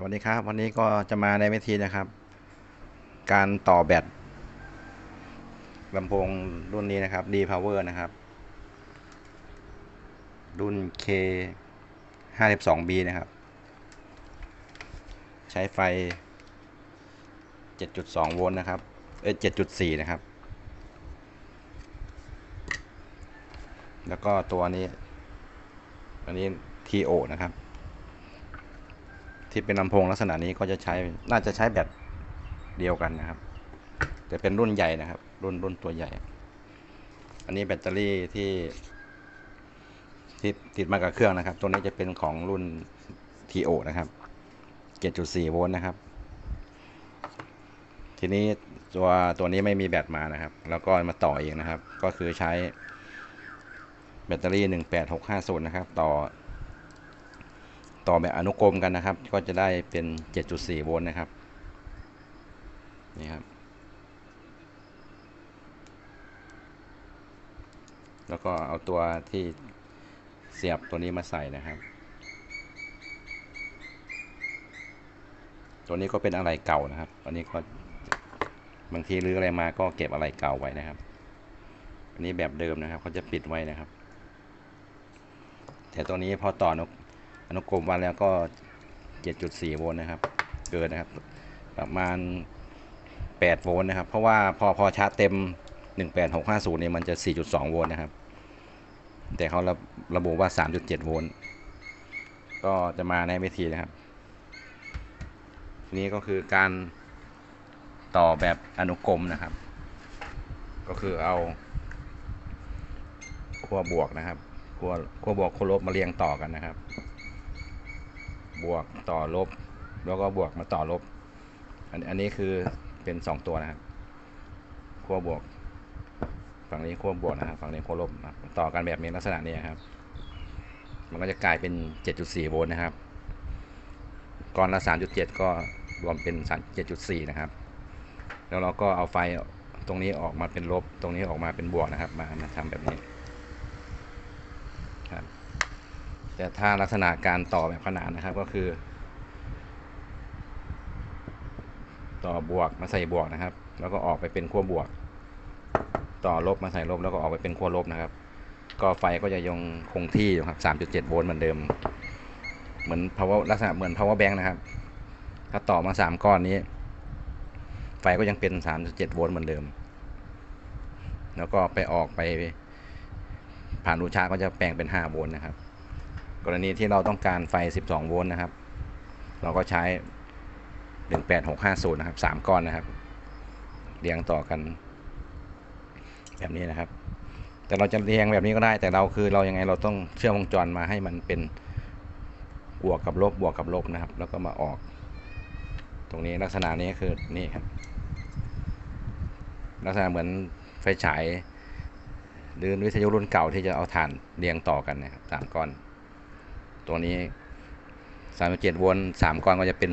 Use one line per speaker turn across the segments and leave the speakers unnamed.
สวัสดีครับ วันนี้ก็จะมาในวิธีนะครับ การต่อแบตลำโพงรุ่นนี้นะครับ D Power นะครับ รุ่น K 52B นะครับ ใช้ไฟ 7.2 โวลต์นะครับ เอ้ย7.4 นะครับ แล้วก็ตัวนี้ อันนี้ TO นะครับ ที่เป็นลำโพงลักษณะนี้ก็จะใช้น่าจะใช้แบตเดียวกันนะครับ แต่เป็นรุ่นใหญ่นะครับ รุ่นรุ่นตัวใหญ่ อันนี้แบตเตอรี่ที่ที่ติดมากับเครื่องนะครับ ตัวนี้จะเป็นของรุ่น TO นะครับ7.4โวลต์นะครับ ทีนี้ตัวตัวนี้ไม่มีแบตมานะครับ แล้วก็มาต่อเองนะครับ ก็คือใช้แบตเตอรี่ 18650 นะครับ ต่อ ต่อแบบอนุกรมกันนะครับ ก็จะได้เป็น 7.4 โวลต์นะครับ นี่ครับ แล้วก็เอาตัวที่เสียบตัวนี้มาใส่นะครับ ตัวนี้ก็เป็นอะไรเก่านะครับ อันนี้ก็บางทีรื้ออะไรมาก็เก็บอะไรเก่าไว้นะครับ อันนี้แบบเดิมนะครับเขาจะปิดไว้นะครับ แต่ตัวนี้พอต่อนุ อนุกรมวันแล้วก็ 7.4 โวลต์นะครับ เกินนะครับ ประมาณ 8 โวลต์นะครับ เพราะว่าพอพอชาร์จเต็ม 18650 เนี่ยมันจะ 4.2 โวลต์นะครับ แต่เขาระระบุว่า 3.7 โวลต์ก็จะมาในวิธีนะครับ นี้ก็คือการต่อแบบอนุกรมนะครับ ก็คือเอาขั้วบวกนะครับขั้วขั้วบวกขั้วลบมาเรียงต่อกันนะครับ บวกต่อลบ แล้วก็บวกมาต่อลบ อันอันนี้คือเป็นสองตัวนะครับขั้วบวก ฝั่งนี้ขั้วบวกนะครับ ฝั่งนี้ขั้วลบนะต่อกันแบบนี้ลักษณะนี้ครับ มันก็จะกลายเป็น 7.4 โวลต์นะครับก่อนละ 3.7 ก็รวมเป็น 7.4 นะครับ แล้วเราก็เอาไฟตรงนี้ออกมาเป็นลบ ตรงนี้ออกมาเป็นบวกนะครับ มามาทำแบบนี้ครับ แต่ถ้าลักษณะการต่อแบบขนานนะครับก็คือ ต่อบวกมาใส่บวกนะครับ แล้วก็ออกไปเป็นขั้วบวก ต่อลบมาใส่ลบแล้วก็ออกไปเป็นขั้วลบนะครับ ก็ไฟก็จะยังคงที่อยู่ครับ3.7โวลต์เหมือนเดิม เหมือน power ลักษณะเหมือน power bank นะครับ ถ้าต่อมา 3 ก้อนนี้ ไฟก็ยังเป็น 3.7โวลต์เหมือนเดิม แล้วก็ไปออกไปผ่านรูชาร์ก็จะแปลงเป็น5โวลต์นะครับ กรณีที่เราต้องการไฟ 12 โวลต์นะครับ เราก็ใช้ 18650 นะครับ 3 ก้อนนะครับ เรียงต่อกัน แบบนี้นะครับ แต่เราจะเรียงแบบนี้ก็ได้ แต่เราคือเรายังไงเราต้องเชื่อมวงจรมาให้มันเป็นบวกกับลบบวกกับลบนะครับ แล้วก็มาออก ตรงนี้ลักษณะนี้คือนี่ครับ ลักษณะเหมือนไฟฉายหรือวิทยุรุ่นเก่าที่จะเอาถ่านเรียงต่อกันนะครับสามก้อน ตัวนี้ 37 โวลต์สามก้อนก็จะเป็น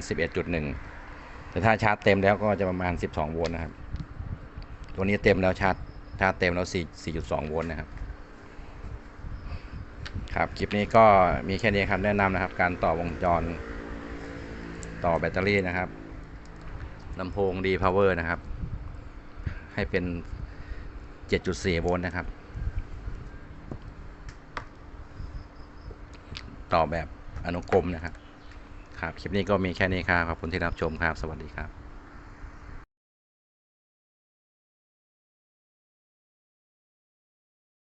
11.1 แต่ถ้าชาร์จเต็มแล้วก็จะประมาณ 12 โวลต์นะครับ ตัวนี้เต็มแล้วชาร์จชาร์จเต็มแล้ว4 4.2 โวลต์นะครับ ครับ คลิปนี้ก็มีแค่นี้ครับแนะนำนะครับ การต่อวงจร ต่อแบตเตอรี่นะครับลำโพงดีพาวเวอร์นะครับ ให้เป็น 7.4 โวลต์นะครับ ต่อแบบอนุกรมนะครับครับคลิปนี้ก็มีแค่นี้ครับขอบคุณที่รับชมครับ สวัสดีครับ